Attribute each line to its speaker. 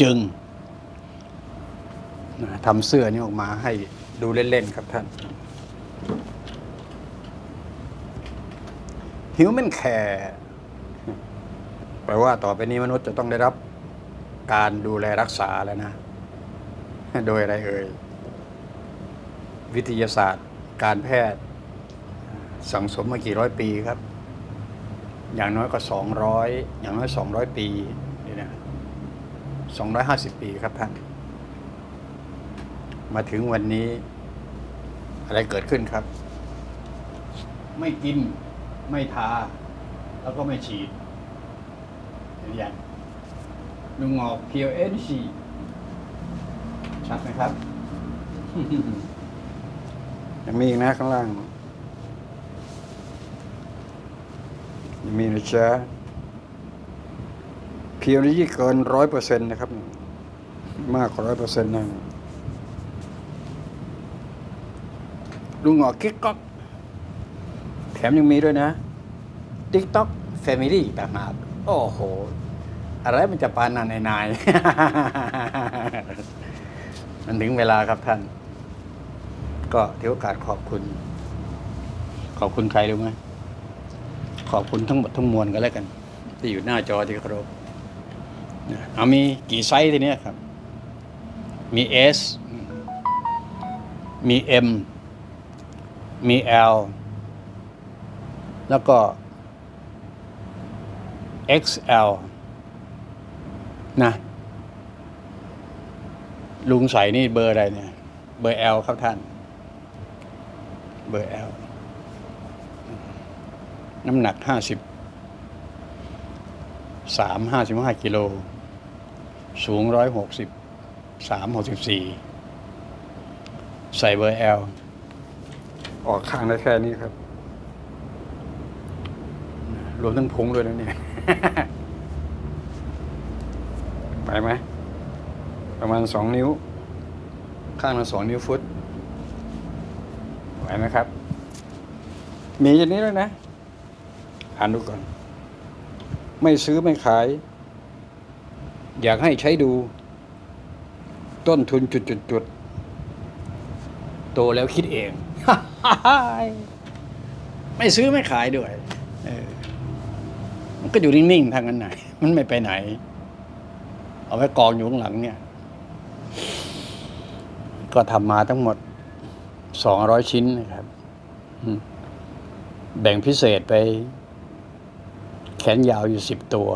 Speaker 1: จึงทำเสื้อนี้ออกมาให้ดูเล่น ๆ ครับท่าน Human Care แปลว่าต่อไปนี้มนุษย์จะต้องได้รับการดูแลรักษาแล้วนะ โดยอะไรเอ่ย วิทยาศาสตร์ การแพทย์ สังสมมากี่ร้อยปีครับ อย่างน้อยก็สองร้อยอย่างน้อยสองร้อยปีนี่นะ สองร้อยห้าสิบปีครับท่าน มาถึงวันนี้ อะไรเกิดขึ้นครับ ไม่กินไม่ทา แล้วก็ไม่ฉีดเห็นยังลุงงอกเพียวเอ็นชีชัดไหมครับยังมีอีกนะข้างล่างยังมีนะจ๊ะ เพียวนี่เกินร้อยเปอร์เซ็นต์นะครับ มากกว่าร้อยเปอร์เซ็นต์นะลุงหงอกิ๊กก๊อกแถมยังมีด้วยนะ TikTok Family ต่างหากโอ้โห อะไรมันจะปานนันนายมันถึงเวลาครับท่าน ก็ถือโอกาสขอบคุณ ขอบคุณใครรู้ไหมขอบคุณทั้งหมดทั้งมวลก็แล้วกัน ที่อยู่หน้าจอที่เคารพ เอามีกี่ไซส์ทีเนี้ยครับ มี S มี M มี L แล้วก็ XL นะ ลุงใส่นี่เบอร์อะไรเนี่ย เบอร์ L ครับท่าน เบอร์ L น้ำหนักห้าสิบสามห้าสิบห้ากิโล สูงร้อยหกสิบสามหกสิบสี่ใส่เบอร์ L ออกข้างได้แค่นี้ครับ รวมทั้งพุงด้วยนะเนี่ย ไปไหม ประมาณสองนิ้ว ข้างละสองนิ้วฟุตไหวไหมครับ มีอย่างนี้ด้วยนะอ่านดูก่อน ไม่ซื้อไม่ขาย อยากให้ใช้ดูต้นทุนจุดจุดจุดๆโตแล้วคิดเอง ไม่ซื้อไม่ขายด้วยออมันก็อยู่นิ่งๆทางนั้นไหน มันไม่ไปไหน เอาไว้กองอยู่ข้างหลังเนี่ย ก็ทำมาทั้งหมดสองร้อยชิ้นนะครับแบ่งพิเศษไป แขนยาวอยู่สิบตัว